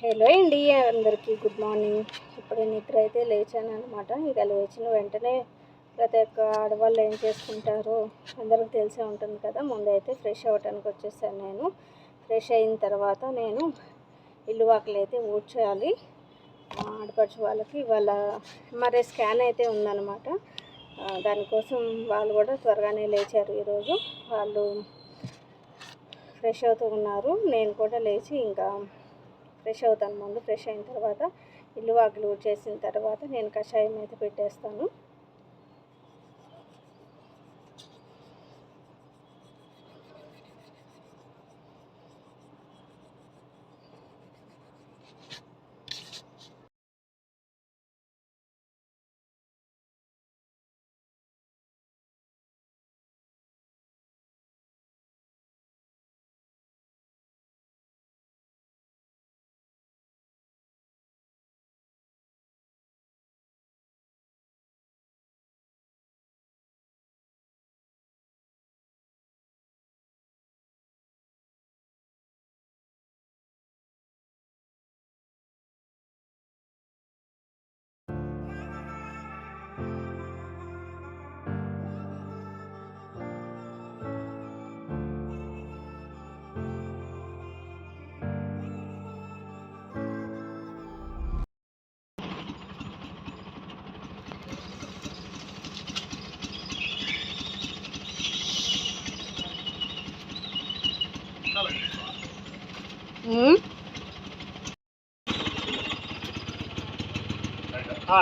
Hello అండి అందరికీ good morning. ఇప్పుడు నిద్ర అయితే లేచాను అనమాట ఇక లేచిన వెంటనే ప్రతి ఒక్క ఆడవాళ్ళు ఏం చేసుకుంటారో అందరికి తెలిసే ఉంటుంది కదా. ముందైతే ఫ్రెష్ అవ్వటానికి వచ్చేసాను నేను. ఫ్రెష్ అయిన తర్వాత నేను ఇల్లు వాకిలు అయితే ఊడ్చేయాలి. ఆడపడుచు వాళ్ళకి వాళ్ళ ఎంఆర్ఐ స్కాన్ అయితే ఉందన్నమాట. దానికోసం వాళ్ళు కూడా త్వరగానే లేచారు ఈరోజు. వాళ్ళు ఫ్రెష్ అవుతూ ఉన్నారు. నేను కూడా లేచి ఇంకా ఫ్రెష్ అవుతాను. ముందు ఫ్రెష్ అయిన తర్వాత ఇల్లు వాకిలు చేసిన తర్వాత నేను కషాయం అయితే పెట్టేస్తాను.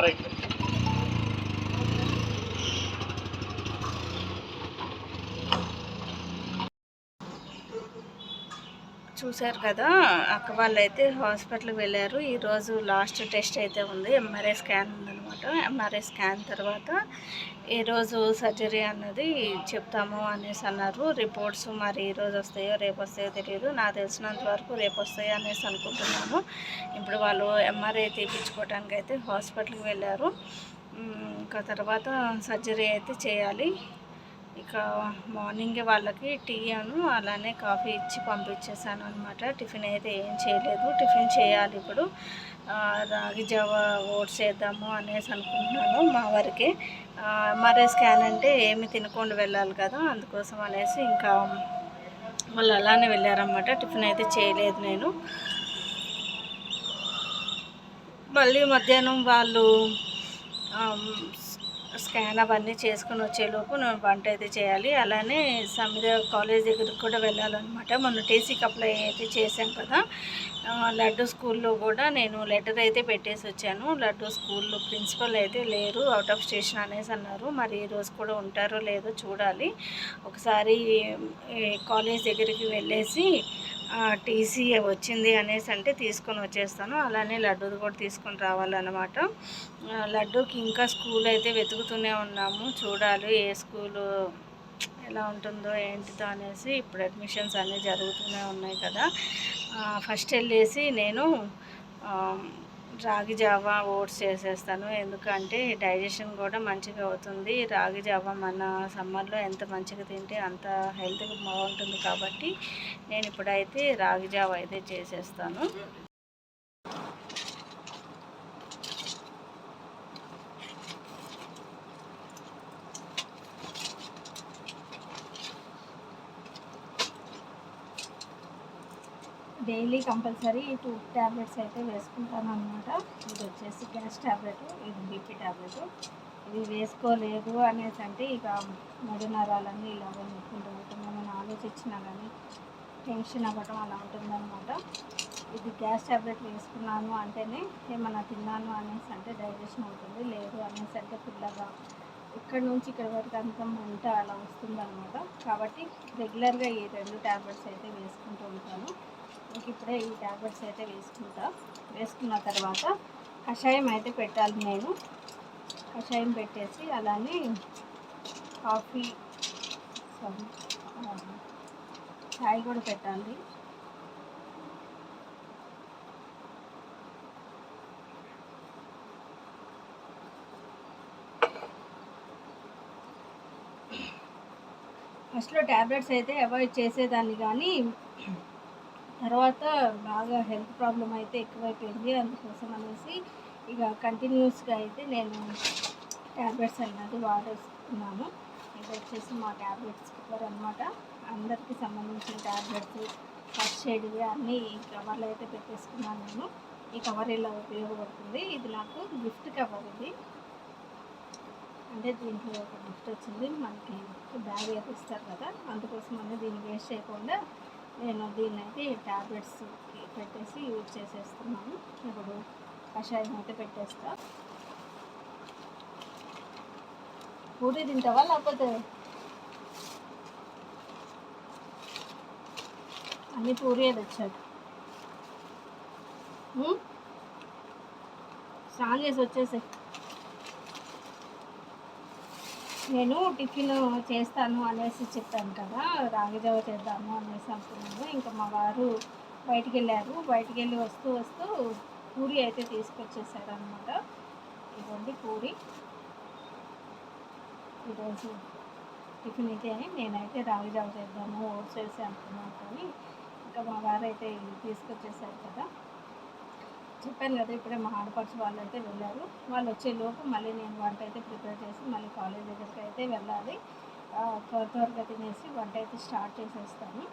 రైట్ చూశారు కదా అక్క వాళ్ళు అయితే హాస్పిటల్కి వెళ్ళారు. ఈరోజు లాస్ట్ టెస్ట్ అయితే ఉంది ఎంఆర్ఐ స్కాన్ అనమాట ఎంఆర్ఐ స్కాన్ తర్వాత ఈరోజు సర్జరీ అన్నది చెప్తాము అనేసి అన్నారు. రిపోర్ట్స్ మరి ఈరోజు వస్తాయో రేపు వస్తాయో తెలియదు నాకు తెలిసినంత వరకు రేపు వస్తాయో అనేసి అనుకుంటున్నాను ఇప్పుడు వాళ్ళు ఎంఆర్ఐ తీపించుకోవడానికి అయితే హాస్పిటల్కి వెళ్ళారు. ఇంకా తర్వాత సర్జరీ అయితే చేయాలి. ఇక మార్నింగే వాళ్ళకి టీ అను అలానే కాఫీ ఇచ్చి పంపించేసాను అనమాట టిఫిన్ అయితే ఏం చేయలేదు. టిఫిన్ చేయాలి ఇప్పుడు. రాగి జావ ఓట్స్ వేద్దాము అనేసి అనుకుంటున్నాను మా వారికి. మరే స్కాన్ అంటే ఏమి తినకుండా వెళ్ళాలి కదా అందుకోసం అనేసి ఇంకా వాళ్ళు అలానే వెళ్ళారనమాట టిఫిన్ అయితే చేయలేదు నేను. మళ్ళీ మధ్యాహ్నం వాళ్ళు స్కాన్ అవన్నీ చేసుకుని వచ్చేలోపు నేను వంట అయితే చేయాలి. అలానే సమిద కాలేజ్ దగ్గరికి కూడా వెళ్ళాలన్నమాట. మొన్న టీసీకి అప్లై అయితే చేశాం కదా. లడ్డు స్కూల్లో కూడా నేను లెటర్ అయితే పెట్టేసి వచ్చాను. లడ్డు స్కూల్లో ప్రిన్సిపల్ అయితే లేరు అవుట్ ఆఫ్ స్టేషన్ అనేసి అన్నారు. మరి ఈ రోజు కూడా ఉంటారో లేదో చూడాలి. ఒకసారి కాలేజ్ దగ్గరికి వెళ్ళేసి టీసీ వచ్చింది అనేసి అంటే తీసుకొని వచ్చేస్తాను. అలానే లడ్డూది కూడా తీసుకొని రావాలన్నమాట. లడ్డూకి ఇంకా స్కూల్ అయితే వెతుకుతూనే ఉన్నాము. చూడాలి ఏ స్కూలు ఎలా ఉంటుందో ఏంటిదో అనేసి ఇప్పుడు అడ్మిషన్స్ అన్నీ జరుగుతూనే ఉన్నాయి కదా. ఫస్ట్ వెళ్ళేసి నేను రాగి జావా ఓట్స్ చేసేస్తాను. ఎందుకంటే డైజెషన్ కూడా మంచిగా అవుతుంది. రాగి జావా మన సమ్మర్లో ఎంత మంచిగా తింటే అంత హెల్త్గా బాగుంటుంది కాబట్టి నేను ఇప్పుడైతే రాగి జావా అయితే చేసేస్తాను. డైలీ కంపల్సరీ టూ ట్యాబ్లెట్స్ అయితే వేసుకుంటాను అనమాట ఇది వచ్చేసి గ్యాస్ ట్యాబ్లెట్ ఇది బీపీ ట్యాబ్లెట్ ఇది వేసుకోలేదు అనేసి అంటే ఇక నడు నరాలన్నీ ఇలాగ నొప్పుకుంటూ ఉంటుంది మనం ఆలోచించినా కానీ టెన్షన్ అవ్వటం అలా ఉంటుందన్నమాట. ఇది గ్యాస్ ట్యాబ్లెట్ వేసుకున్నాను అంటేనే ఏమన్నా తిన్నాను అనేసి అంటే డైజెషన్ అవుతుంది. లేదు అనేసి అంటే పిల్లగా ఇక్కడ నుంచి ఇక్కడ వరకు అంత మంట అలా వస్తుందన్నమాట. కాబట్టి రెగ్యులర్గా ఈ రెండు ట్యాబ్లెట్స్ అయితే వేసుకుంటూ ఉంటాను. ఇంక ఇప్పుడే ఈ ట్యాబ్లెట్స్ అయితే వేసుకుంటా. వేసుకున్న తర్వాత కషాయం అయితే పెట్టాలి నేను. కషాయం పెట్టేసి అలానే కాఫీ సారీ చాయ్ కూడా పెట్టాలి. ఫస్ట్లో ట్యాబ్లెట్స్ అయితే అవాయిడ్ చేసేదాన్ని కానీ తర్వాత బాగా హెల్త్ ప్రాబ్లం అయితే ఎక్కువైపోయింది అందుకోసం అనేసి ఇక కంటిన్యూస్గా అయితే నేను ట్యాబ్లెట్స్ అన్నది వాడేస్తున్నాను. ఇది వచ్చేసి మా ట్యాబ్లెట్స్ కవర్ అనమాట అందరికీ సంబంధించిన ట్యాబ్లెట్స్ ఫస్ట్ ఎయిడ్ అన్నీ ఈ కవర్లో అయితే పెట్టేసుకున్నాను నేను. ఈ కవర్ ఇలా ఉపయోగపడుతుంది. ఇది నాకు గిఫ్ట్ కవర్ ఇది. అంటే దీంట్లో ఒక గిఫ్ట్ వచ్చింది. మనకి బ్యాగ్ అయితే ఇస్తారు కదా. అందుకోసం అనేది దీన్ని వేస్ట్ చేయకుండా నేను దీన్ని అయితే ట్యాబ్లెట్స్కి పెట్టేసి యూజ్ చేసేస్తున్నాను. ఇప్పుడు కషాయం అయితే పెట్టేస్తా. పూరి తింటావా లేకపోతే అన్ని పూరి తెచ్చాడు ఉం? స్నానం చేసి వచ్చేసాయి. నేను టిఫిన్ చేస్తాను అనేసి చెప్పాను కదా రాగిజావ చేద్దాము అనేసి అనుకున్నాను ఇంకా మా వారు బయటికి వెళ్ళారు బయటికి వెళ్ళి వస్తూ వస్తూ పూరి అయితే తీసుకొచ్చేసారు అనమాట ఇదండి పూరి. ఈరోజు టిఫిన్ అయితే నేనైతే రాగిజావ చేద్దాము ఓట్స్ వేసి అనుకున్నాను కానీ ఇంకా మా వారు అయితే తీసుకొచ్చేసారు కదా. చెప్పాను కదా ఇప్పుడే మా ఆడపడుచు వాళ్ళు అయితే వెళ్ళారు. వాళ్ళు వచ్చేలోపు మళ్ళీ నేను వంట అయితే ప్రిపేర్ చేసి మళ్ళీ కాలేజ్ దగ్గరికి అయితే వెళ్ళాలి. త్వర త్వరగా తినేసి వంట అయితే స్టార్ట్ చేసేస్తాను.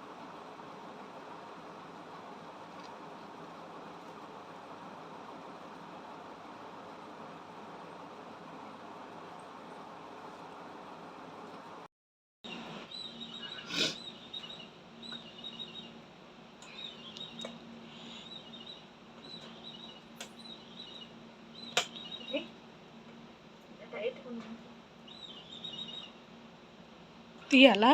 తీయాలా?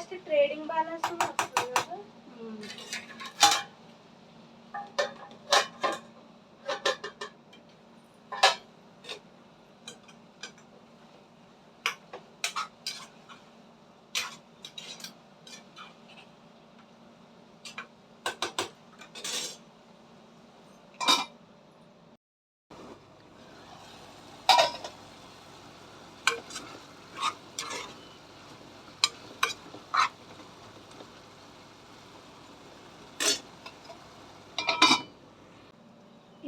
ఇంట్రెస్ట్ ట్రేడింగ్ బ్యాలెన్స్ వస్తుంది కదా.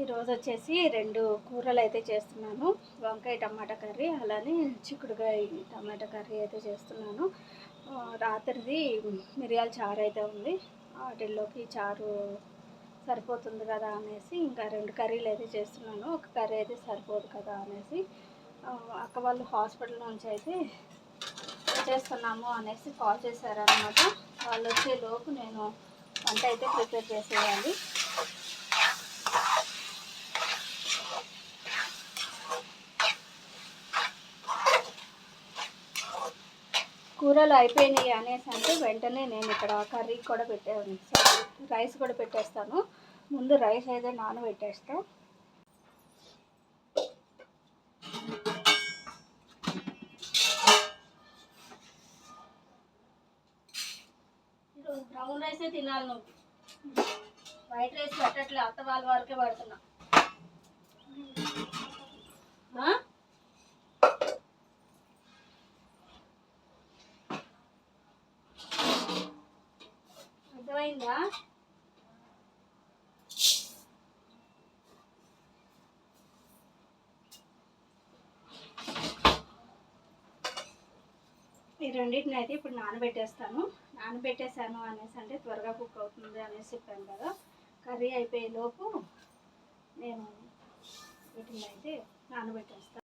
ఈరోజు వచ్చేసి రెండు కూరలు అయితే చేస్తున్నాను. వంకాయ టమాటా కర్రీ అలానే చిక్కుడుకాయ టమాటా కర్రీ అయితే చేస్తున్నాను. రాత్రిది మిరియాల చారు అయితే ఉంది. వాటిల్లోకి చారు సరిపోతుంది కదా అనేసి ఇంకా రెండు కర్రీలు అయితే చేస్తున్నాను. ఒక కర్రీ అయితే సరిపోదు కదా అనేసి అక్క వాళ్ళు హాస్పిటల్ నుంచి అయితే చేస్తున్నాము అనేసి కాల్ చేశారనమాట వాళ్ళు వచ్చే లోపు నేను వంట అయితే ప్రిపేర్ చేసేయాలి. కూరలు అయిపోయినాయి అనేసి అంటే వెంటనే నేను ఇక్కడ కర్రీ కూడా పెట్టే రైస్ కూడా పెట్టేస్తాను. ముందు రైస్ అయితే నానబెట్టేస్తాం. బ్రౌన్ రైస్ తినాలి నువ్వు. వైట్ రైస్ పెట్టట్లే అత్త వాళ్ళ వరకే పడుతున్నా. ఈ రెండింటిని అయితే ఇప్పుడు నానబెట్టేస్తాను. నానబెట్టేసాను అనేసి అంటే త్వరగా కుక్ అవుతుంది అనేసి చెప్పాను కదా. కర్రీ అయిపోయేలోపు నేను వీటిని అయితే నానబెట్టేస్తాను.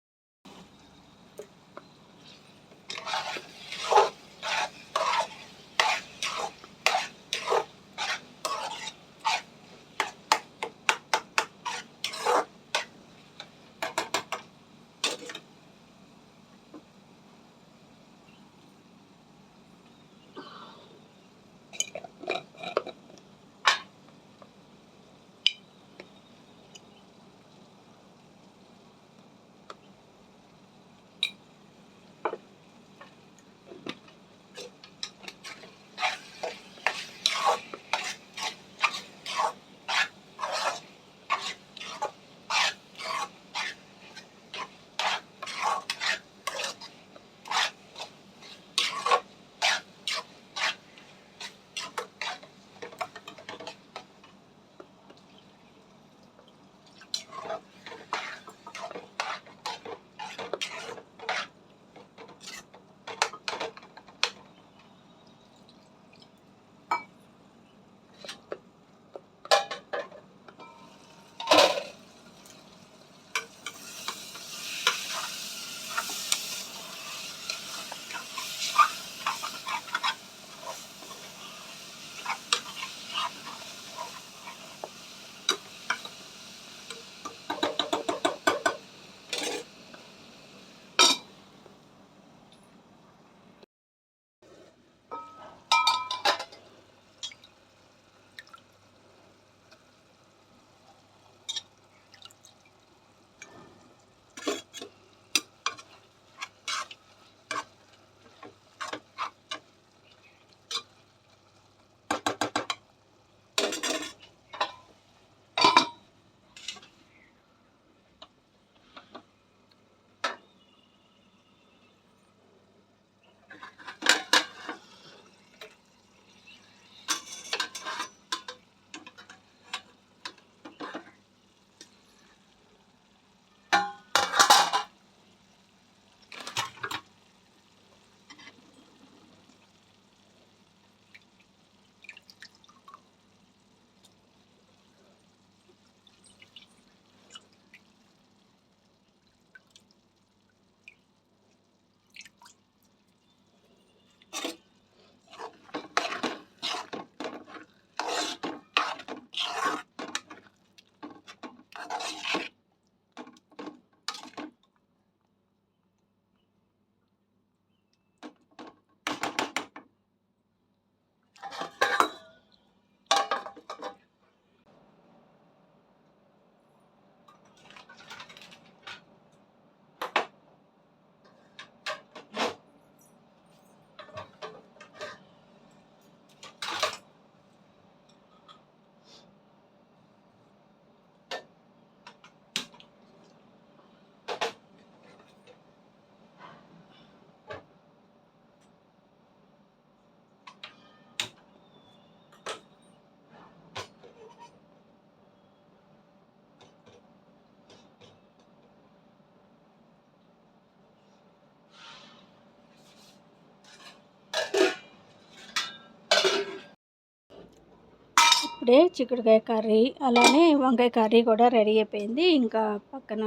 ఇప్పుడే చిక్కుడుకాయ కర్రీ అలానే వంకాయ కర్రీ కూడా రెడీ అయిపోయింది. ఇంకా పక్కన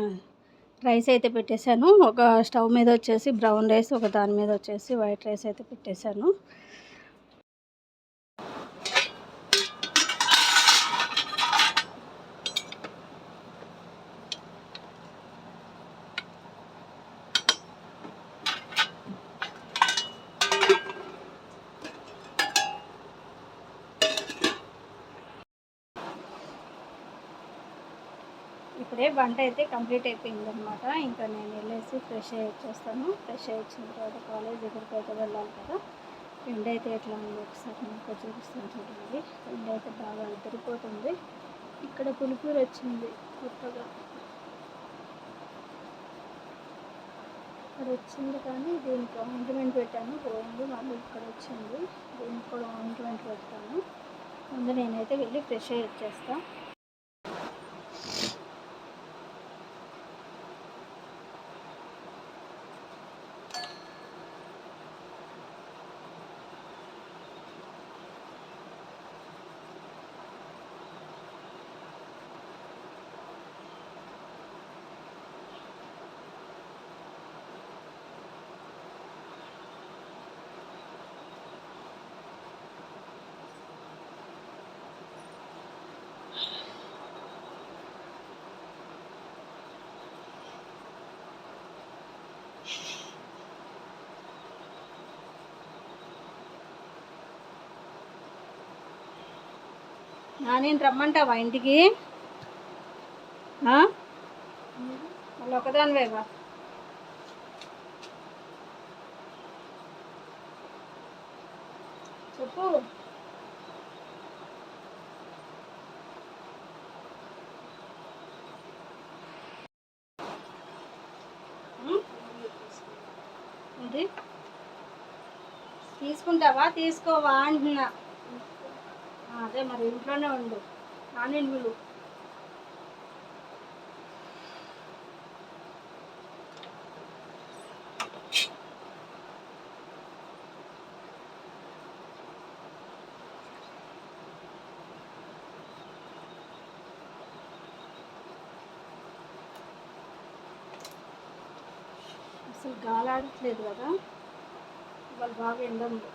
రైస్ అయితే పెట్టేశాను. ఒక స్టవ్ మీద వచ్చేసి బ్రౌన్ రైస్ ఒక దాని మీద వచ్చేసి వైట్ రైస్ అయితే పెట్టేశాను ఇప్పుడే వంట అయితే కంప్లీట్ అయిపోయింది అనమాట ఇంకా నేను వెళ్ళేసి ఫ్రెష్ అయ్యి వచ్చేస్తాను. ఫ్రెష్ అయ్యి వచ్చిన తర్వాత కాలేజ్ దగ్గరికి అయితే వెళ్ళాలి కదా. ఎండ అయితే ఎట్లా ఉంది ఒకసారి మీకు చూపిస్తాను చూడండి. ఎండ అయితే బాగా అదిరిపోతుంది. ఇక్కడ పులిపూరు వచ్చింది కొత్తగా. అది వచ్చింది కానీ దీనికి ఆయింట్మెంట్ పెట్టాను. పోయింది మళ్ళీ ఇక్కడ వచ్చింది. దీనికి కూడా ఆయింట్మెంట్ పెడతాను. ముందు నేనైతే వెళ్ళి ఫ్రెష్ అయ్యి వచ్చేస్తాను నేను రమ్మంటావా ఇంటికి? ఆ? మళ్ళీ ఒకదానివేగా చెప్పు. తీసుకుంటావా? తీసుకోవా అంటున్నా. అదే మరి ఇంట్లోనే ఉండు. నాని నువ్వు. అసలు గాలాడట్లేదు కదా. వాళ్ళు బాగా ఎండ ఉంది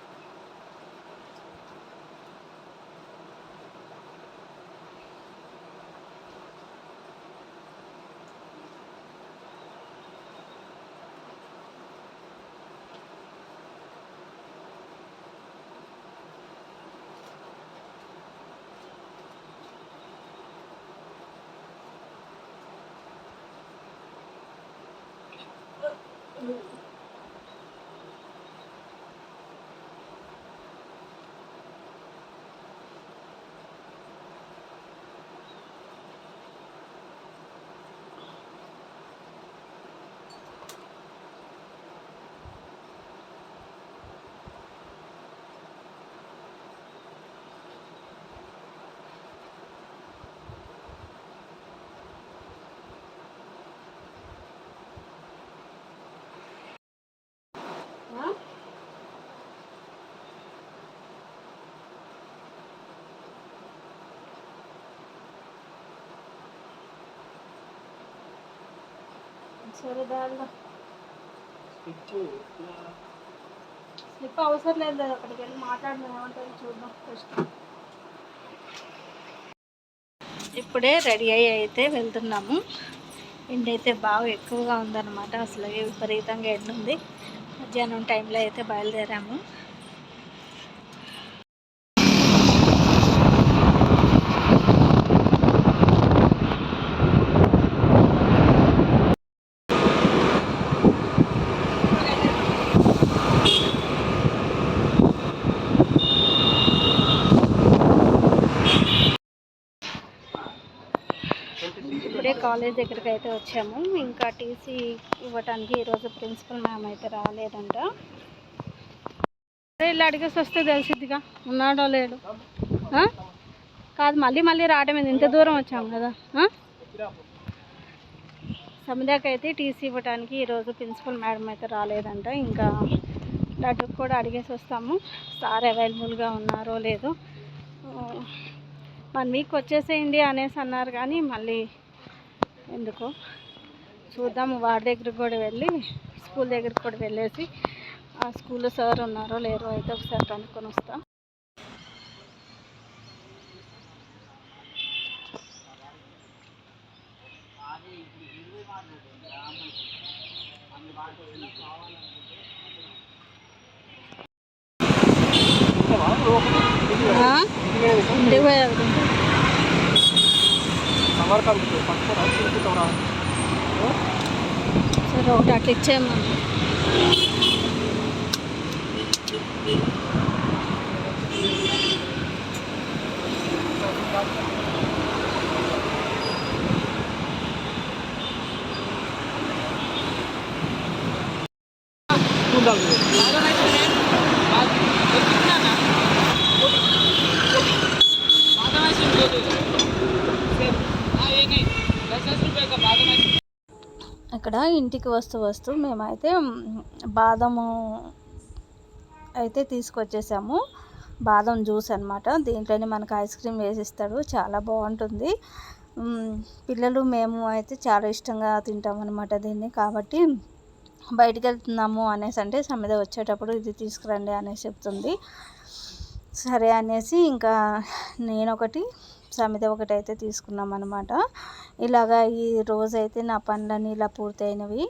ఆ? సరే దారిలో. స్లిప్ అవసరం లేదు కదా అక్కడికి వెళ్ళి మాట్లాడిన ఏమంటుంది చూద్దాం ఫస్ట్. ఇప్పుడే రెడీ అయ్యి అయితే వెళ్తున్నాము. ఎండ అయితే బాగా ఎక్కువగా ఉందన్నమాట. అసలు విపరీతంగా ఎండ ఉంది మధ్యాహ్నం టైంలో అయితే బయలుదేరాము ఇప్పుడే కాలేజ్ దగ్గరికి అయితే వచ్చాము. ఇంకా టీసీ ఇవ్వటానికి ఈరోజు ప్రిన్సిపల్ మ్యామ్ అయితే రాలేదంట. అరే ఇలా అడిగేసి వస్తే తెలిసిద్దిగా. ఉన్నాడో లేడు. కాదు మళ్ళీ మళ్ళీ రావడం ఏంది? ఇంత దూరం వచ్చాము కదా. సమిదాకైతే టీసీ ఇవ్వటానికి ఈరోజు ప్రిన్సిపల్ మేడం అయితే రాలేదంట. ఇంకా లడ్డుకు కూడా అడిగేసి వస్తాము. సార్ అవైలబుల్గా ఉన్నారో లేదో. వన్ వీక్ వచ్చేసేయండి అనేసి అన్నారు కానీ మళ్ళీ ఎందుకో చూద్దాము వాడి దగ్గరికి కూడా వెళ్ళి స్కూల్ దగ్గరికి కూడా వెళ్ళేసి ఆ స్కూల్లో సార్ ఉన్నారో లేరో అయితే ఒకసారి కనుక్కొని వస్తా. ఐదు ఇంటికి పోయి సరే ఒకటి అట్లా ఇచ్చేయమ్మా. ఇక్కడ ఇంటికి వస్తూ వస్తూ మేమైతే బాదము అయితే తీసుకొచ్చేసాము. బాదం జ్యూస్ అనమాట దీంట్లోనే మనకు ఐస్ క్రీమ్ వేసిస్తాడు. చాలా బాగుంటుంది. పిల్లలు మేము అయితే చాలా ఇష్టంగా తింటాం అనమాట దీన్ని. కాబట్టి బయటికి వెళ్తున్నాము అనేసి అంటే సమిద వచ్చేటప్పుడు ఇది తీసుకురండి అనేసి చెప్తుంది. సరే అనేసి ఇంకా నేను ఒకటి సమిత ఒకటి అయితే తీసుకున్నాం అనమాట ఇలాగా ఈ రోజైతే నా పనులన్నీ ఇలా పూర్తయినవి.